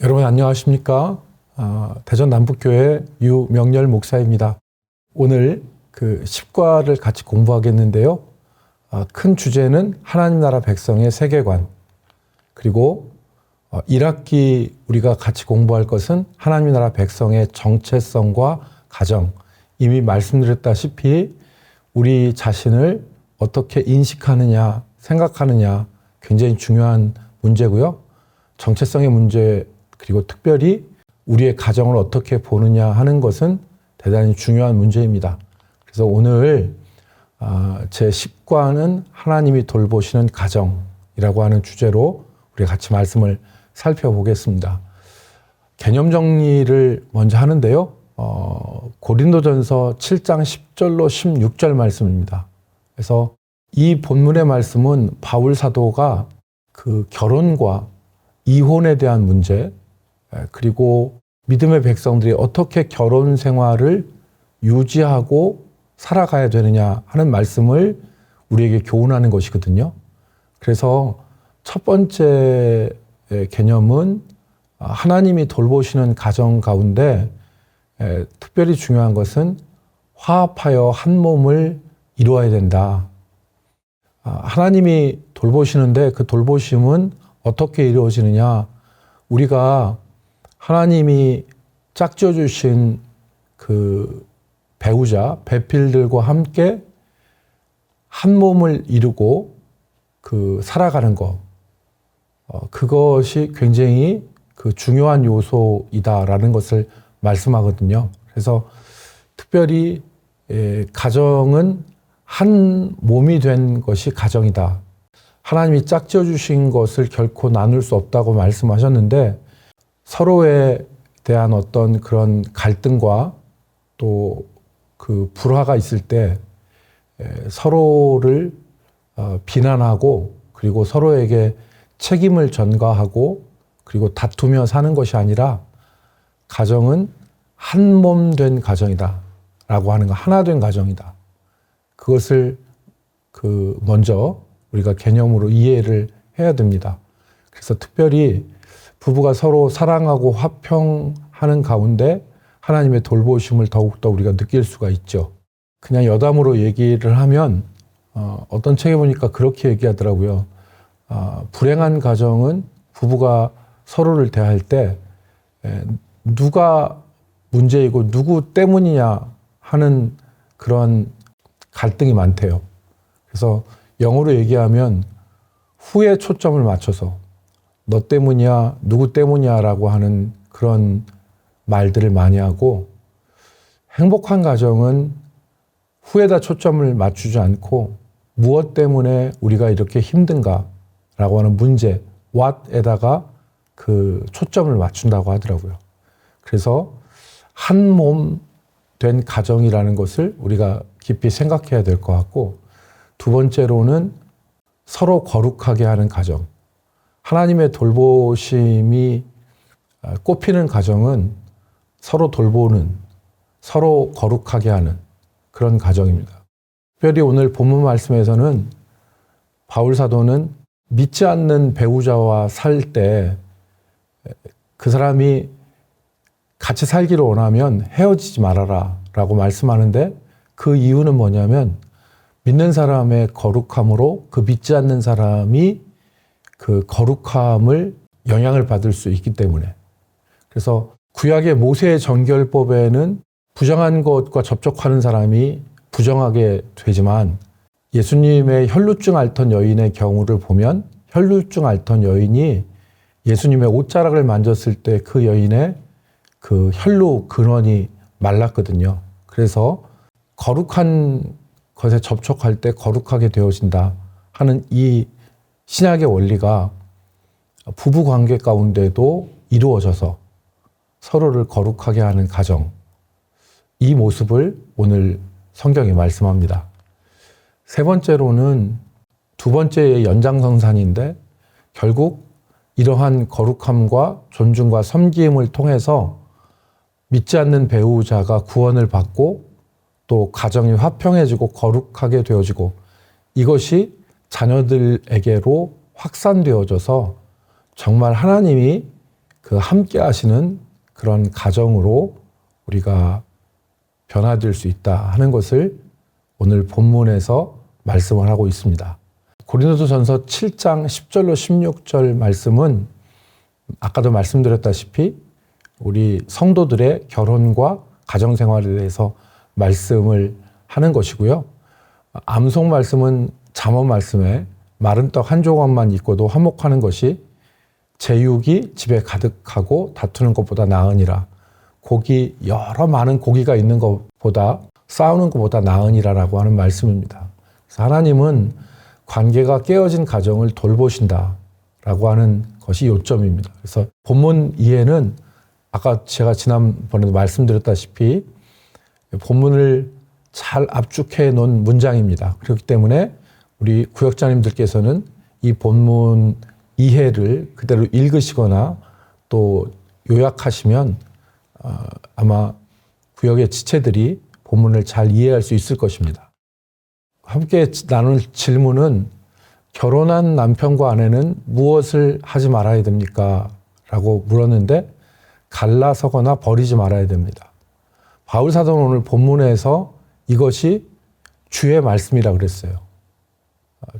여러분 안녕하십니까? 아, 대전 남북교회 유명렬 목사입니다. 오늘 그 10과를 같이 공부하겠는데요. 아, 큰 주제는 하나님 나라 백성의 세계관 그리고 어, 1학기 우리가 같이 공부할 것은 하나님 나라 백성의 정체성과 가정 이미 말씀드렸다시피 우리 자신을 어떻게 인식하느냐 생각하느냐 굉장히 중요한 문제고요. 정체성의 문제 그리고 특별히 우리의 가정을 어떻게 보느냐 하는 것은 대단히 중요한 문제입니다. 그래서 오늘 아, 제 10과는 하나님이 돌보시는 가정이라고 하는 주제로 우리 같이 말씀을 살펴보겠습니다. 개념 정리를 먼저 하는데요. 어, 고린도전서 7장 10절로 16절 말씀입니다. 그래서 이 본문의 말씀은 바울 사도가 그 결혼과 이혼에 대한 문제, 그리고 믿음의 백성들이 어떻게 결혼 생활을 유지하고 살아가야 되느냐 하는 말씀을 우리에게 교훈하는 것이거든요. 그래서 첫 번째 개념은 하나님이 돌보시는 가정 가운데 특별히 중요한 것은 화합하여 한 몸을 이루어야 된다. 하나님이 돌보시는데 그 돌보심은 어떻게 이루어지느냐? 우리가 하나님이 짝지어 주신 그 배우자, 배필들과 함께 한 몸을 이루고 그 살아가는 것. 어, 그것이 굉장히 그 중요한 요소이다라는 것을 말씀하거든요. 그래서 특별히 예, 가정은 한 몸이 된 것이 가정이다. 하나님이 짝지어 주신 것을 결코 나눌 수 없다고 말씀하셨는데 서로에 대한 어떤 그런 갈등과 또 그 불화가 있을 때 서로를 어, 비난하고 그리고 서로에게 책임을 전가하고 그리고 다투며 사는 것이 아니라 가정은 한 몸 된 가정이다. 라고 하는 거 하나 된 가정이다. 그것을 그 먼저 우리가 개념으로 이해를 해야 됩니다. 그래서 특별히 부부가 서로 사랑하고 화평하는 가운데 하나님의 돌보심을 더욱더 우리가 느낄 수가 있죠. 그냥 여담으로 얘기를 하면 어, 떤 책에 보니까 그렇게 얘기하더라고요. 어, 불행한 가정은 부부가 서로를 대할 때 에, 누가 문제이고 누구 때문이냐 하는 그런 갈등이 많대요. 그래서 영어로 얘기하면 후에 초점을 맞춰서 너 때문이야, 누구 때문이야라고 하는 그런 말들을 많이 하고 행복한 가정은 후에다 초점을 맞추지 않고 무엇 때문에 우리가 이렇게 힘든가라고 하는 문제, what에다가 그 초점을 맞춘다고 하더라고요. 그래서 한 몸 된 가정이라는 것을 우리가 깊이 생각해야 될 것 같고 두 번째로는 서로 거룩하게 하는 가정. 하나님의 돌보심이 아, 꽃피는 가정은 서로 돌보는, 서로 거룩하게 하는 그런 가정입니다. 특별히 오늘 본문 말씀에서는 바울 사도는 믿지 않는 배우자와 살 때 그 사람이 같이 살기를 원하면 헤어지지 말아라 라고 말씀하는데 그 이유는 뭐냐면 믿는 사람의 거룩함으로 그 믿지 않는 사람이 그 거룩함을 영향을 받을 수 있기 때문에. 그래서 구약의 모세의 정결법에는 부정한 것과 접촉하는 사람이 부정하게 되지만 예수님의 혈루증 앓던 여인의 경우를 보면 혈루증 앓던 여인이 예수님의 옷자락을 만졌을 때 그 여인의 그 혈루 근원이 말랐거든요. 그래서 거룩한 것에 접촉할 때 거룩하게 되어진다 하는 이 신약의 원리가 부부 관계 가운데도 이루어져서 서로를 거룩하게 하는 가정. 이 모습을 오늘 성경이 말씀합니다. 세 번째로는 두 번째의 연장성산인데 결국 이러한 거룩함과 존중과 섬김을 통해서 믿지 않는 배우자가 구원을 받고 또 가정이 화평해지고 거룩하게 되어지고 이것이 자녀들에게로 확산되어져서 정말 하나님이 그 함께 하시는 그런 가정으로 우리가 변화될 수 있다 하는 것을 오늘 본문에서 말씀을 하고 있습니다. 고린도전서 7장 10절로 16절 말씀은 아까도 말씀드렸다시피 우리 성도들의 결혼과 가정 생활에 대해서 말씀을 하는 것이고요. 암송 말씀은 잠언 말씀에 마른 떡 한 조각만 있고도 화목하는 것이 제육이 집에 가득하고 다투는 것보다 나으니라. 고기 여러 많은 고기가 있는 것보다 싸우는 것보다 나으니라라고 하는 말씀입니다. 하나님은 관계가 깨어진 가정을 돌보신다라고 하는 것이 요점입니다. 그래서 본문 이해는 아까 제가 지난번에도 말씀드렸다시피 본문을 잘 압축해 놓은 문장입니다. 그렇기 때문에 우리 구역자님들께서는 이 본문 이해를 그대로 읽으시거나 또 요약하시면 어, 아마 구역의 지체들이 본문을 잘 이해할 수 있을 것입니다. 함께 나눌 질문은 결혼한 남편과 아내는 무엇을 하지 말아야 됩니까? 라고 물었는데 갈라서거나 버리지 말아야 됩니다. 바울 사도는 오늘 본문에서 이것이 주의 말씀이라 그랬어요.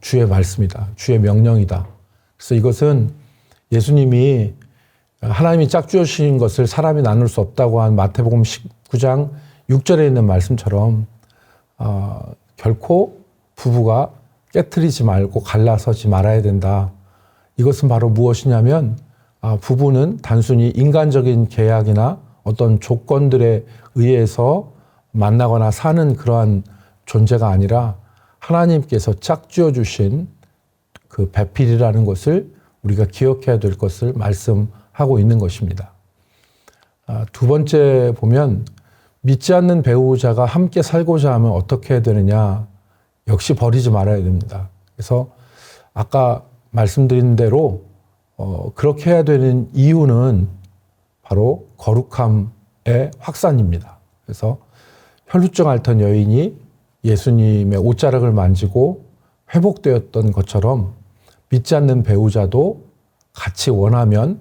주의 말씀이다. 주의 명령이다. 그래서 이것은 예수님이 하나님이 짝주신 것을 사람이 나눌 수 없다고 한 마태복음 19장 6절에 있는 말씀처럼 어, 결코 부부가 깨뜨리지 말고 갈라서지 말아야 된다. 이것은 바로 무엇이냐면 아, 부부는 단순히 인간적인 계약이나 어떤 조건들에 의해서 만나거나 사는 그러한 존재가 아니라 하나님께서 짝지어 주신 그 배필이라는 것을 우리가 기억해야 될 것을 말씀하고 있는 것입니다. 아, 두 번째 보면 믿지 않는 배우자가 함께 살고자 하면 어떻게 해야 되느냐 역시 버리지 말아야 됩니다. 그래서 아까 말씀드린 대로 어, 그렇게 해야 되는 이유는 바로 거룩함의 확산입니다. 그래서 혈루증 앓던 여인이 예수님의 옷자락을 만지고 회복되었던 것처럼 믿지 않는 배우자도 같이 원하면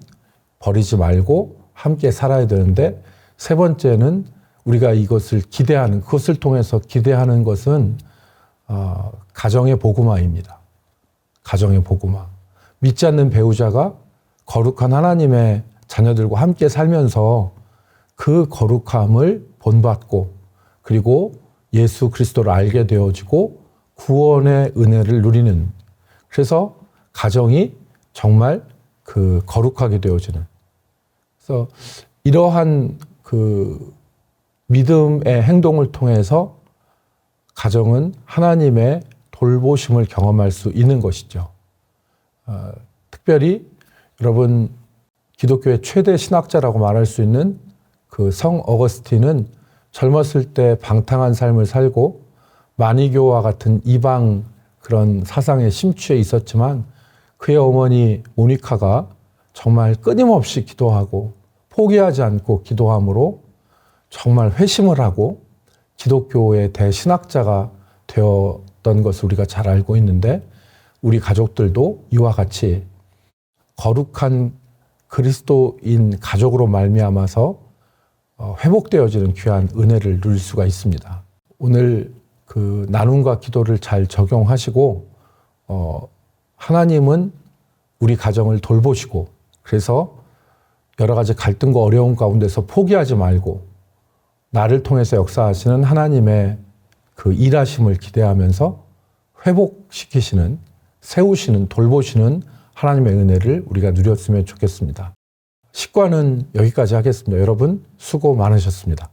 버리지 말고 함께 살아야 되는데 세 번째는 우리가 이것을 기대하는 그것을 통해서 기대하는 것은 어, 가정의 복음화입니다. 가정의 복음화. 믿지 않는 배우자가 거룩한 하나님의 자녀들과 함께 살면서 그 거룩함을 본받고 그리고 예수 그리스도를 알게 되어지고 구원의 은혜를 누리는 그래서 가정이 정말 그 거룩하게 되어지는 그래서 이러한 그 믿음의 행동을 통해서 가정은 하나님의 돌보심을 경험할 수 있는 것이죠. 어, 특별히 여러분 기독교의 최대 신학자라고 말할 수 있는 그 성 어거스틴은 젊었을 때 방탕한 삶을 살고 마니교와 같은 이방 그런 사상에 심취해 있었지만 그의 어머니 모니카가 정말 끊임없이 기도하고 포기하지 않고 기도함으로 정말 회심을 하고 기독교의 대신학자가 되었던 것을 우리가 잘 알고 있는데 우리 가족들도 이와 같이 거룩한 그리스도인 가족으로 말미암아서 어, 회복되어지는 귀한 은혜를 누릴 수가 있습니다. 오늘 그 나눔과 기도를 잘 적용하시고 어, 하나님은 우리 가정을 돌보시고 그래서 여러 가지 갈등과 어려움 가운데서 포기하지 말고 나를 통해서 역사하시는 하나님의 그 일하심을 기대하면서 회복시키시는 세우시는 돌보시는 하나님의 은혜를 우리가 누렸으면 좋겠습니다. 식과는 여기까지 하겠습니다. 여러분 수고 많으셨습니다.